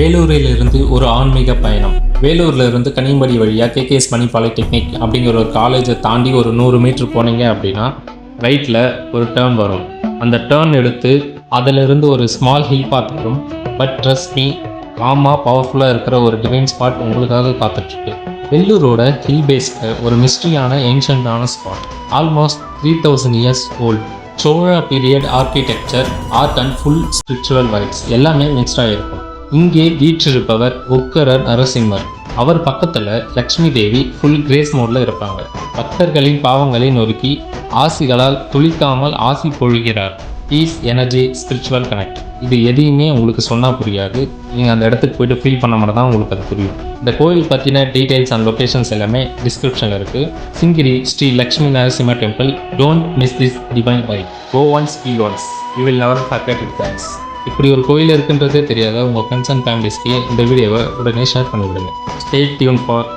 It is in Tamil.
வேலூரிலிருந்து ஒரு ஆன்மீக பயணம். வேலூர்ல இருந்து கனியம்படி வழியாக கேகேஎஸ் மணி பாலிடெக்னிக் அப்படிங்கிற ஒரு காலேஜை தாண்டி ஒரு நூறு மீட்டர் போனீங்க அப்படின்னா ரைட்டில் ஒரு டேர்ன் வரும். அந்த டேர்ன் எடுத்து அதிலிருந்து ஒரு ஸ்மால் ஹில் பாத் வரும். பட் ட்ரஸ்ட் மீ காமாக பவர்ஃபுல்லாக இருக்கிற ஒரு டிவைன் ஸ்பாட் உங்களுக்காக காத்துட்ருக்கு. வெள்ளூரோட ஹில் பேஸில் ஒரு மிஸ்ட்ரியான ஏன்ஷண்டான spot almost three thousand years old Chola period architecture art and full spiritual vibes எல்லாமே மிக்ஸ்டாக ஆகிருக்கும் இங்கே வீற்றிருப்பவர் உக்கரர் நரசிம்மர். அவர் பக்கத்தில் லக்ஷ்மி தேவி ஃபுல் கிரேஸ் மோடில் இருப்பாங்க. பக்தர்களின் பாவங்களை நொறுக்கி ஆசிகளால் துளிக்காமல் ஆசி பொழுகிறார். பீஸ் எனர்ஜி ஸ்பிரிச்சுவல் கனெக்ட் இது எதையுமே உங்களுக்கு சொன்னால் புரியாது. நீங்கள் அந்த இடத்துக்கு போயிட்டு ஃபீல் பண்ண மட்டும் தான் உங்களுக்கு அது புரியும். இந்த கோயில் பற்றின டீட்டெயில்ஸ் அண்ட் லொக்கேஷன்ஸ் எல்லாமே டிஸ்கிரிப்ஷனில் இருக்குது Singiri Sri Lakshmi Narasimha temple don't miss this divine vibe go once be once you will never forget it thanks இப்படி ஒரு கோயில் இருக்குன்றதே தெரியாத? உங்கள் ஃப்ரெண்ட்ஸ் அண்ட் ஃபேமிலிஸ்க்கு இந்த வீடியோவை உடனே ஷேர் பண்ணிவிடுங்க. Stay tune for